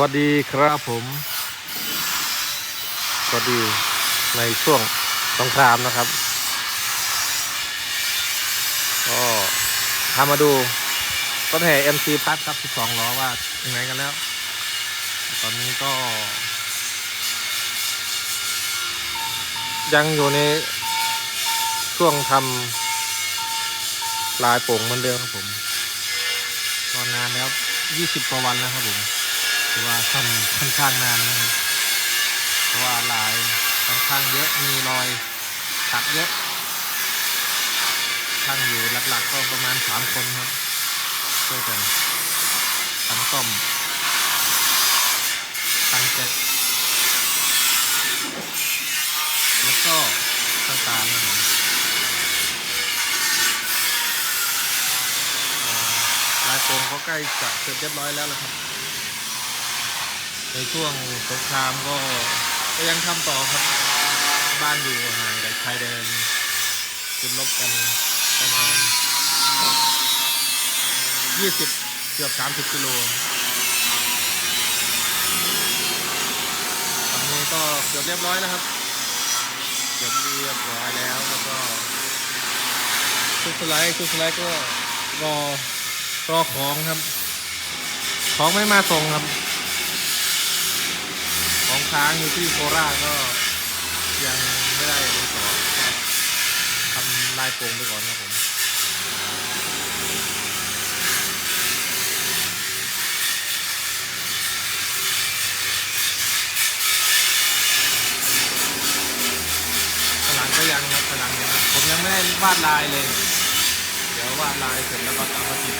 วัสดีครับผมสวัสดีในช่วงสงครามนะครับก็พามาดูรถแห่ MC พัดครับ12ล้อว่ายังไงกันแล้ว ตอนนี้ก็ ยังอยู่ในช่วงทำลายโป่งเหมือนเดิมครับผม ตอนนานแล้ว 20กว่าวันแล้วครับผม ถือว่าทำค่อนข้างนานนะครับเพราะว่าลายค่อนข้างเยอะมีรอยตัดเยอะช่างอยู่หลักๆก็ประมาณสามคนครับช่วยกันทำต้อมตั้งแจ็คแล้วก็ตั้งตาลนะครับลายโป่งก็ใกล้จะเสร็จเรียบร้อยแล้วละครับ ในช่วงสงครามก็ก็ยังทำต่อครับ บ้านอยู่ห่างจากชายแดนจุดลบกันประมาณ 20 เกือบ 30 กิโลตอนนี้ก็เกือบเรียบร้อยแล้วครับเกือบเรียบร้อยแล้วแล้วก็ชุดสไลด์ชุดสไลด์ก็รอรอของครับ ของไม่มาส่งครับ ค้างอยู่ที่โคราชก็ยังไม่ได้ไปต่อทำลายโป่งไปก่อนครับผมพลังก็ยังครับพลังยังผมยังไม่ได้วาดลายเลย เดี๋ยววาดลายเสร็จแล้วก็ตามมาติด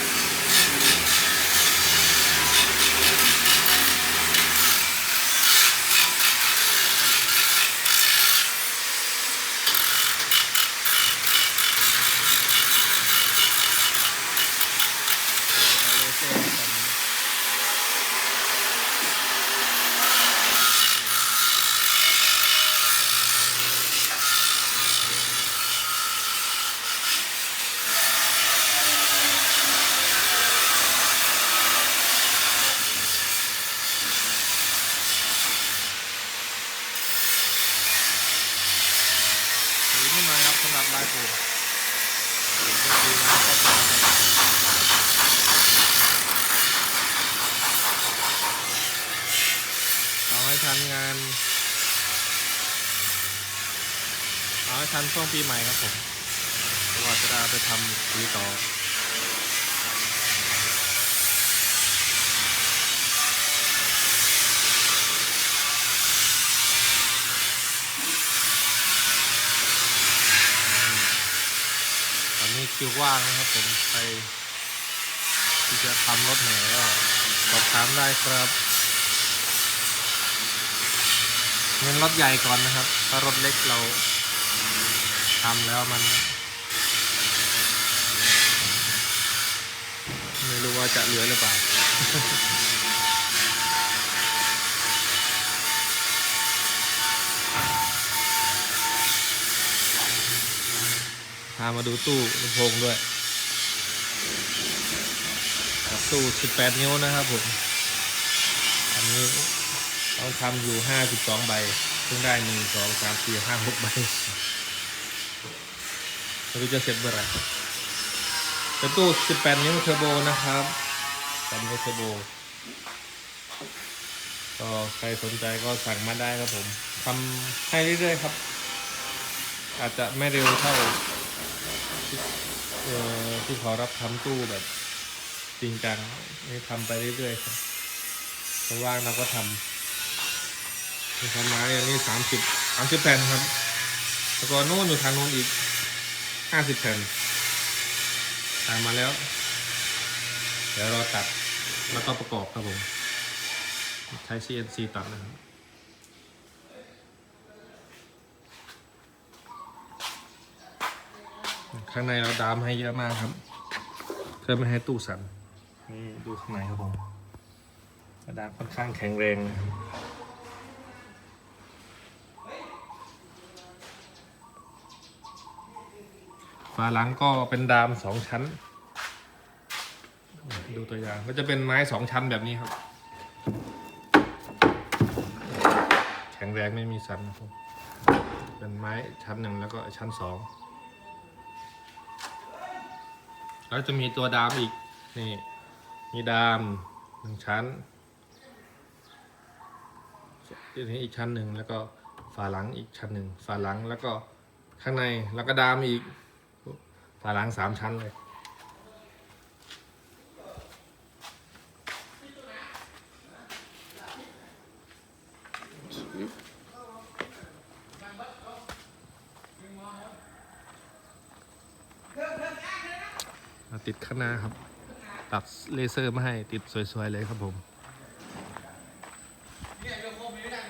เอาเลเซอร์ตอนนี้หรือนี่มาครับ สำหรับลายโป่งหรือก็คือมาก็ตามครับเอาให้ทันงาน เอาให้ทันช่วงปีใหม่ครับผมเพราะว่าจะได้ไปทำปีต่อ นี้คิวว่างนะครับผมใครที่จะทำรถแห่ก็สอบถามได้ครับเน้นรถใหญ่ก่อนนะครับ ถ้ารถเล็กเราทำแล้วมัน ไม่รู้ว่าจะเหลือหรือเปล่าามาดูตู้ลำโพงด้วยครับตู้ 18 นิ้วนะครับผม อันนี้ต้องทำอยู่ 52 ใบ เพิ่งได้ 1 2 3 4 5 6 ใบไม่รู้จะเสร็จเมื่อไหร่เป็นตู้ 18 นิ้วเทอร์โบนะครับจำเทอร์โบก็ใครสนใจก็สั่งมาได้ครับผมทำให้เรื่อยๆครับ อาจจะไม่เร็วเท่า เอ่อที่เขารับทำตู้แบบจริงจังนี่ทำไปเรื่อยๆครับว่างเราก็ทำมีความหมายอันนี้สามสิบสามสิบแผ่นครับ แล้วก็โน่นอยู่ทางโน้นอีกห้าสิบแผ่นตามมาแล้ว เดี๋ยวราตัดแล้วก็ประกอบครับผม ใช้ CNC ตัดนะครับ ข้างในเราดามให้เยอะมากครับ เพื่อไม่ให้ตู้สั่นนี่ดูข้างในครับผมกระดามค่อนข้างแข็งแรงนะครับฝาหลังก็เป็นดามสองชั้น ดูตัวอย่างก็จะเป็นไม้สองชั้นแบบนี้ครับ แข็งแรงไม่มีสันครับผมเป็นไม้ชั้นหนึ่งแล้วก็ชั้นสอง แล้วจะมีตัวดามอีก นี่ มีดามหนึ่งชั้นทีนี้อีกชั้นหนึ่งแล้วก็ฝาหลังอีกชั้นหนึ่งฝาหลังแล้วก็ข้างในแล้วก็ดามอีกฝาหลังสามชั้นเลย ติดข้างหน้าครับ ตัดเลเซอร์มาให้ติดสวยๆเลยครับผมเนี่ยโยโคมีไม่ได้